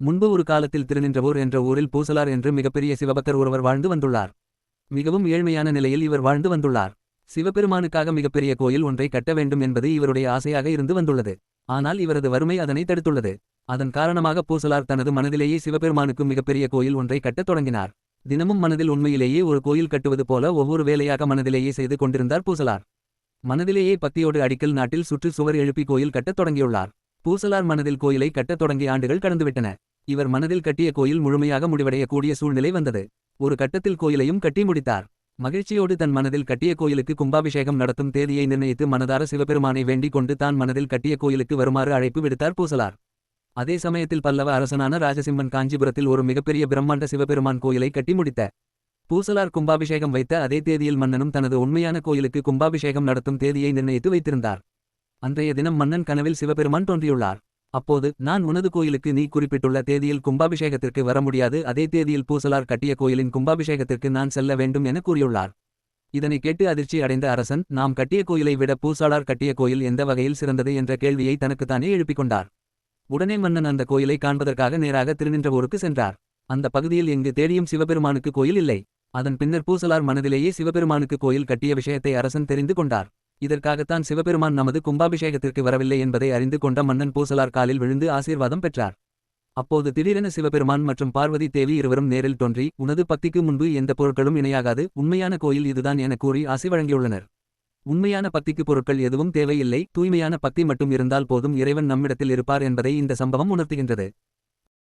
முன்பு ஒரு காலத்தில் திருநின்றவோர் என்ற ஊரில் பூசலார் என்று மிகப்பெரிய சிவபக்தர் ஒருவர் வாழ்ந்து வந்துள்ளார். மிகவும் ஏழ்மையான நிலையில் இவர் வாழ்ந்து வந்துள்ளார். சிவபெருமானுக்காக மிகப்பெரிய கோயில் ஒன்றை கட்ட வேண்டும் என்பது இவருடைய ஆசையாக இருந்து வந்துள்ளது. ஆனால் இவரது வறுமை அதனை தடுத்துள்ளது. அதன் காரணமாக பூசலார் தனது மனதிலேயே சிவபெருமானுக்கு மிகப்பெரிய கோயில் ஒன்றை கட்டத் தொடங்கினார். தினமும் மனதில் உண்மையிலேயே ஒரு கோயில் கட்டுவது போல ஒவ்வொரு வேலையாக மனதிலேயே செய்து கொண்டிருந்தார் பூசலார். மனதிலேயே பக்தியோடு அடிக்கல் நாட்டில் சுற்று சுவர் எழுப்பி கோயில் கட்டத் தொடங்கியுள்ளார். பூசலார் மனதில் கோயிலை கட்டத் தொடங்கிய ஆண்டுகள் கடந்துவிட்டன. இவர் மனதில் கட்டிய கோயில் முழுமையாக முடிவடையக்கூடிய சூழ்நிலை வந்தது. ஒரு கட்டத்தில் கோயிலையும் கட்டி முடித்தார். மகிழ்ச்சியோடு தன் மனதில் கட்டிய கோயிலுக்கு கும்பாபிஷேகம் நடத்தும் தேதியை நிர்ணயித்து மனதார சிவபெருமானை வேண்டிக் கொண்டு தான் மனதில் கட்டிய கோயிலுக்கு வருமாறு அழைப்பு விடுத்தார் பூசலார். அதே சமயத்தில் பல்லவ அரசனான ராஜசிம்மன் காஞ்சிபுரத்தில் ஒரு மிகப்பெரிய பிரம்மாண்ட சிவபெருமான் கோயிலை கட்டி முடித்த பூசலார் கும்பாபிஷேகம் வைத்த அதே தேதியில் மன்னனும் தனது உண்மையான கோயிலுக்கு கும்பாபிஷேகம் நடத்தும் தேதியை நிர்ணயித்து வைத்திருந்தார். அன்றைய தினம் மன்னன் கனவில் சிவபெருமான் தோன்றியுள்ளார். அப்போது நான் உனது கோயிலுக்கு நீ குறிப்பிட்டுள்ள தேதியில் கும்பாபிஷேகத்திற்கு வர முடியாது அதே தேதியில் பூசலார் கட்டிய கோயிலின் கும்பாபிஷேகத்திற்கு நான் செல்ல வேண்டும் என கூறியுள்ளார். இதனை கேட்டு அதிர்ச்சி அடைந்த அரசன் நாம் கட்டிய கோயிலை விட பூசாளார் கட்டிய கோயில் எந்த வகையில் சிறந்தது? என்ற கேள்வியை தனக்குத்தானே எழுப்பிக் கொண்டார். உடனே மன்னன் அந்த கோயிலை காண்பதற்காக நேராக திருநின்றவூருக்கு சென்றார். அந்த பகுதியில் எங்கு தேடியும் சிவபெருமானுக்கு கோயில் இல்லை. அதன் பின்னர் பூசலார் மனதிலேயே சிவபெருமானுக்கு கோயில் கட்டிய விஷயத்தை அரசன் தெரிந்து கொண்டார். இதற்காகத்தான் சிவபெருமான் நமது கும்பாபிஷேகத்திற்கு வரவில்லை என்பதை அறிந்து கொண்ட மன்னன் பூசலார் காலில் விழுந்து ஆசீர்வாதம் பெற்றார். அப்போது திடீரென சிவபெருமான் மற்றும் பார்வதி தேவி இருவரும் நேரில் தோன்றி உனது பக்திக்கு முன்பு எந்த பொருட்களும் இணையாகாது உண்மையான கோயில் இதுதான் என கூறி ஆசி வழங்கியுள்ளனர். உண்மையான பக்திக்கு பொருட்கள் எதுவும் தேவையில்லை தூய்மையான பக்தி மட்டும் இருந்தால் போதும் இறைவன் நம்மிடத்தில் இருப்பார் என்பதை இந்த சம்பவம் உணர்த்துகின்றது.